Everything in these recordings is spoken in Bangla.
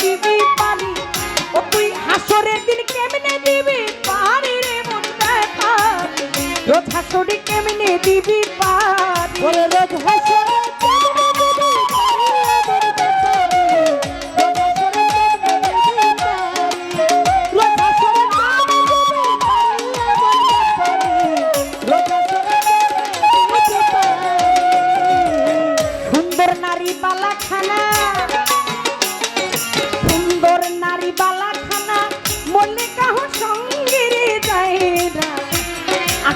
দিবি ও তুই হাসরের দিন কেমনে দিবি? পারি রে মন ব্যথা। রোজ শাশুড়ি কেমনে দিবি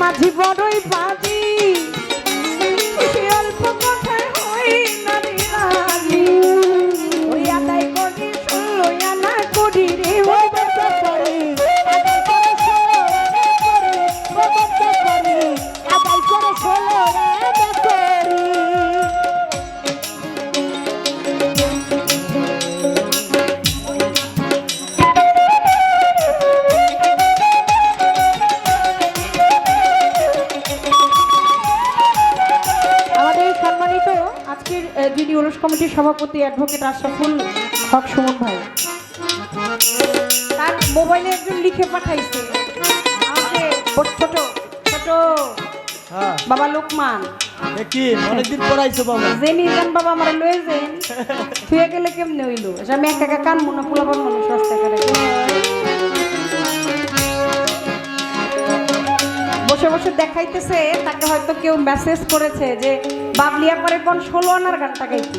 মাঝি বড়ই বাজি। যিনি উরস কমিটির সভাপতি অ্যাডভোকেট আশরাফুল হক সুমন ভাই। তার মোবাইলে একজন লিখে পাঠাইছে। ছোট ছোট হ্যাঁ। বাবা লোকমান। কি অনেকদিন পর বাবা? জেনি জান বাবা আমার লয়ে যেন। থুয়ে গেলে কেমনে হইল? আমি একা একা কান মনে পোলাবার মানুষ রাস্তা করে। বসে বসে দেখাইতেছে তাকে হয়তো কেউ মেসেজ করেছে যে বাবলিয়া পরে কোন ষোলো আনার গানটা গাইছি?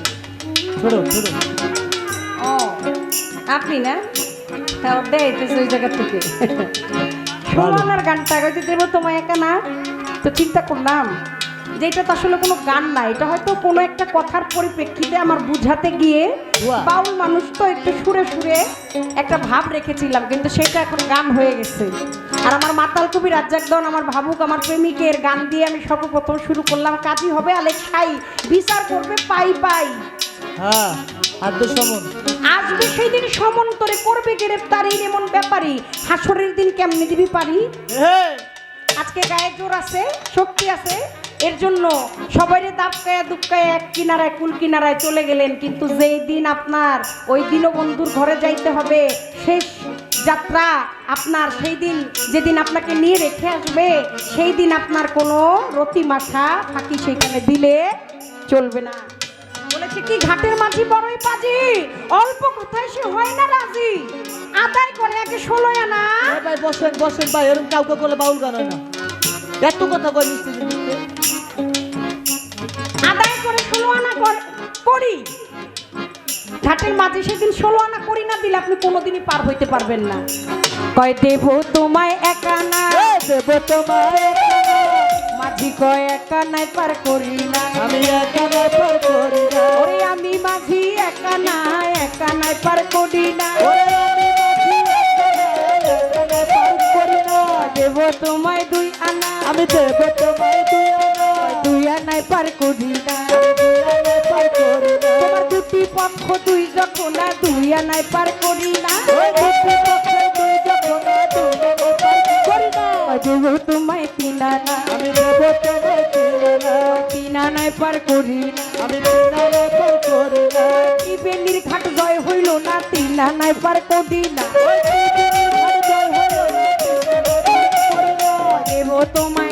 ও আপনি না? ওর দেখাইতেছে ওই জায়গা থেকে। ষোলো আনার গানটা গাইছি দেবো তোমায় একা না? তো চিন্তা করলাম। যে এটা তো আসলে কোনো গান না এটা হয়তো কোনো একটা কথার পরিপ্রেক্ষিতে আমার বুঝাতে গিয়ে বাউল মানুষ তো একটু সুরে সুরে একটা ভাব রেখেছিলাম কিন্তু সেটা এখন গান হয়ে গেছে। আর আমার মাতাল কবি রাজ্জাক দন আমার ভাবুক আমার প্রেমিকের গান দিয়ে আমি সর্বপ্রথম শুরু করলাম কাজী হবে আলেক খাই বিচার করবে পাই পাই। হ্যাঁ আসবে সেই দিন সমন্তরে করবে গ্রেফতারি এমন ব্যাপারই। হাসরের দিন কেমনে দিবি পারি? আজকে গায়ে জোর আছে শক্তি আছে এর জন্য সবাইরে দাপকায়া দুপকায়া এক কিনারায়, কুল কিনারায় চলে গেলেন। কিন্তু যেই দিন আপনার, ওই দিনও বন্ধুর ঘরে যাইতে হবে, শেষ যাত্রা আপনার, সেই দিন যেদিন আপনাকে নিয়ে রেখে আসবে, সেই দিন আপনার কোনো রতিমাশা ফাঁকি সেখানে দিলে চলবে না। বলেছে কি, ঘাটের মাঝি বড়ই পাজি, অল্প কোথায় সে হয় না রাজি। আদায় করে একে ষোলো আনা। ভাই, বসেন বসেন ভাই, এরকম কাউকে বলে বাউল গান না। এত কথা মিষ্টি করি ঘাটের মাঝে সেদিন ষোলো আনা করি না দিলে আপনি কোনোদিনই পার হইতে পারবেন না। কয় দেব তোমায় একানা দেব তোমায় মাঝি কয় একানায় নাই না। আমি পার করি না। ওরে আমি মাঝি পার করি না। ওরে পার করি না। দেব তোমায় দুই আনা। আমি দেব তোমায় দুই আনা। দুই আনায় পার করি না। পক্ষ দুই যখন দুই আনায় পার করি না। দেব তোমায় তিন আনা আমি দেব তোমায় তিন আনা তিন আনায় পার করি না আমি তিন আনায় পার করি না। কি বেলির ঘাট জয় হইল না তিন আনায় পার করি না। পার করি। দেব তোমায়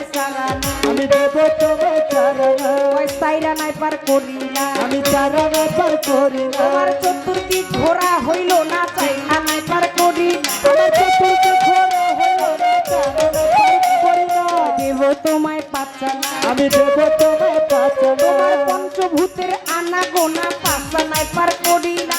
না আমি পার করি না। চতুর্থী ঘোরা হইল না চাই। পার করি আমার চতুর্থ ঘোরা হলো না চার পার করি না। দেব তোমায় পাচানা। আমি দেব তোমায় তোমার পঞ্চভূতের আনা গোনা পাঁচানায় পার করি না।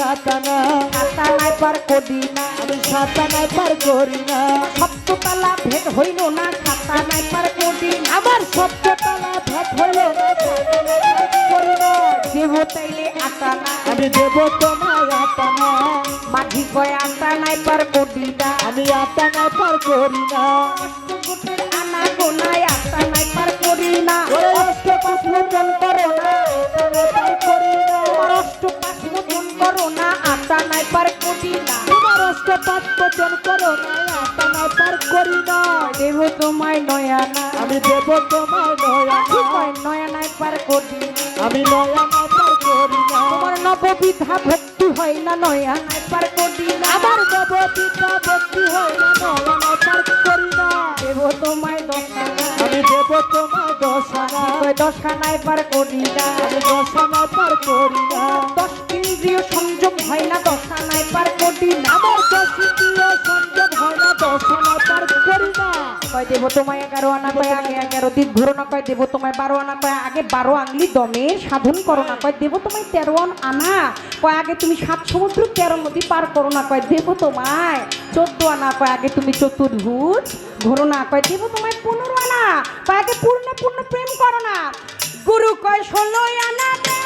আনা সাতানায় পার করি না। আমি সাত আনায় পার করি না। সপ্ততলা ভেদ হইল না সাতানায় পার করি আমার সপ্ততলা ভাত হইল না দেব তাইলে আটানা আমি দেব তোমায় আট মাঝি কয় আটানায় পার করি না। আমি আট আনায় পার করি না। আনা গোনায় পার করি না। মোচন করো না পার করি না। তোমার করো না আটানায় পার করি না। তোমার অষ্টপাশ মোচন করো না আট আনায় পার করি না। দেব তোমায় নয়ানা আমি দেব তোমায় নয় পার করি আমি নয় আনায় পার করি না। তোমার নববিধা ভক্তি হয় না নয়ানায় পার করি না। আমার নবপিতা ভক্তি হয় না নয় পার করি না। দেব তোমায় দশানা আমি দেব তোমায় দশ আনা কয় দশানায় পার করি না। আমি দশ আনায় পার করি না। দশ ইন্দ্রিয় সংযম হয় না দশানায় পার করি না দশ ইন্দ্রিয় সংযম হয় না, দশ আনায় পার করি না কয় দেব তোমায় এগারো আনা আগে এগারো ঘুরো না, কয় দেব তোমায় বারো আনা আগে বারো দমে সাধন করো না, কয় দেব তোমায় তেরো আনা কয় আগে তুমি সাত সমুদ্র তেরো নদী পার করো না, কয় দেব তোমায় চোদ্দ আনা, কয় আগে তুমি চতুর্ভুজ ঘোরো না, কয় দেব তোমায় পনেরো আনা, কয় আগে পূর্ণ পূর্ণ প্রেম করো না গুরু কয় ষোলো আনা না।